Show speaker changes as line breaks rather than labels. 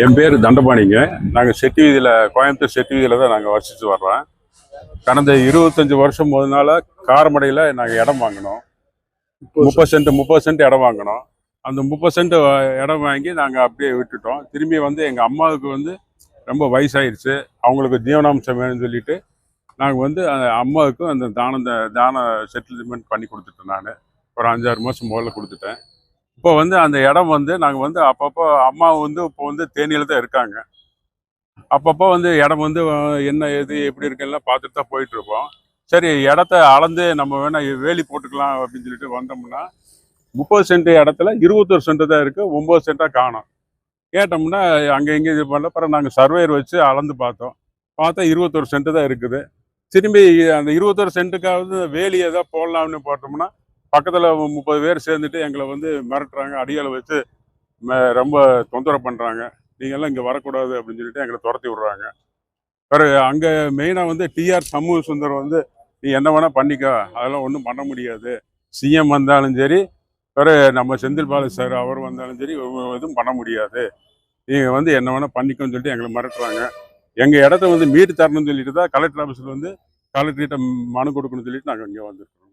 என் பேர் தண்டபாணிங்க. நாங்கள் செட்டி வீதியில் கோயம்புத்தூர் செட்டி வீதியில் தான் நாங்கள் வசித்து வர்றோம். கடந்த இருபத்தஞ்சி வருஷம் முதனால காரமடையில் நாங்கள் இடம் வாங்கினோம். முப்பது சென்ட். முப்பது சென்ட் இடம் வாங்கினோம். அந்த முப்பது சென்ட் இடம் வாங்கி நாங்கள் அப்படியே விட்டுட்டோம். திரும்பி வந்து எங்கள் அம்மாவுக்கு வந்து ரொம்ப வயசாயிருச்சு. அவங்களுக்கு ஜீவனாம்சம் வேணும்னு சொல்லிட்டு நாங்கள் வந்து அந்த அம்மாவுக்கும் அந்த தானம் தான செட்டில்மெண்ட் பண்ணி கொடுத்துட்டேன் நான். ஒரு அஞ்சாறு மாதம் முதல்ல கொடுத்துட்டேன். இப்போ வந்து அந்த இடம் வந்து நாங்கள் வந்து அப்பப்போ அம்மா வந்து இப்போ வந்து தேனியில் தான் இருக்காங்க. அப்பப்போ வந்து இடம் வந்து என்ன எது எப்படி இருக்குல்லாம் பார்த்துட்டு தான் போயிட்டு இருப்போம் சரி இடத்த அளந்து நம்ம வேணால் வேலி போட்டுக்கலாம் அப்படின்னு சொல்லிட்டு வந்தோம்னா முப்பது சென்ட் இடத்துல இருபத்தொரு சென்ட் தான் இருக்குது ஒம்பது சென்ட்டாக காணும். கேட்டோம்னா அங்கே இங்கே இது பண்ணல. அப்புறம் நாங்கள் சர்வேர் வச்சு அளந்து பார்த்தோம். பார்த்தா இருபத்தொரு சென்ட் தான் இருக்குது. திரும்பி அந்த இருபத்தொரு சென்ட்டுக்காவது வேலி எதாவது போடலாம்னு போட்டோம்னா பக்கத்தில் முப்பது பேர் சேர்ந்துட்டு எங்களை வந்து மிரட்டுறாங்க அடியாளை வச்சு ம- ரொம்ப தொந்தரவு பண்ணுறாங்க நீங்கள்லாம் இங்கே வரக்கூடாது அப்படின்னு சொல்லிட்டு எங்களை துரத்தி விட்றாங்க. பிறகு அங்கே மெயினாக வந்து டிஆர் சமூக சுந்தரம் வந்து நீ என்ன வேணால் பண்ணிக்க அதெல்லாம் ஒன்றும் பண்ண முடியாது. சிஎம் வந்தாலும் சரி பிறகு நம்ம செந்தில் பாலு சார் அவர் வந்தாலும் சரி எதுவும் பண்ண முடியாது. நீங்கள் வந்து என்ன வேணால் பண்ணிக்கோன்னு சொல்லிட்டு எங்களை மிரட்டுறாங்க. எங்கள் இடத்த வந்து மீட்டு தரணும்னு சொல்லிட்டு தான் கலெக்டர் ஆஃபீஸில் வந்து கலெக்டர்கிட்ட மனு கொடுக்கணும்னு சொல்லிட்டு நாங்கள் இங்கே வந்திருக்கோம்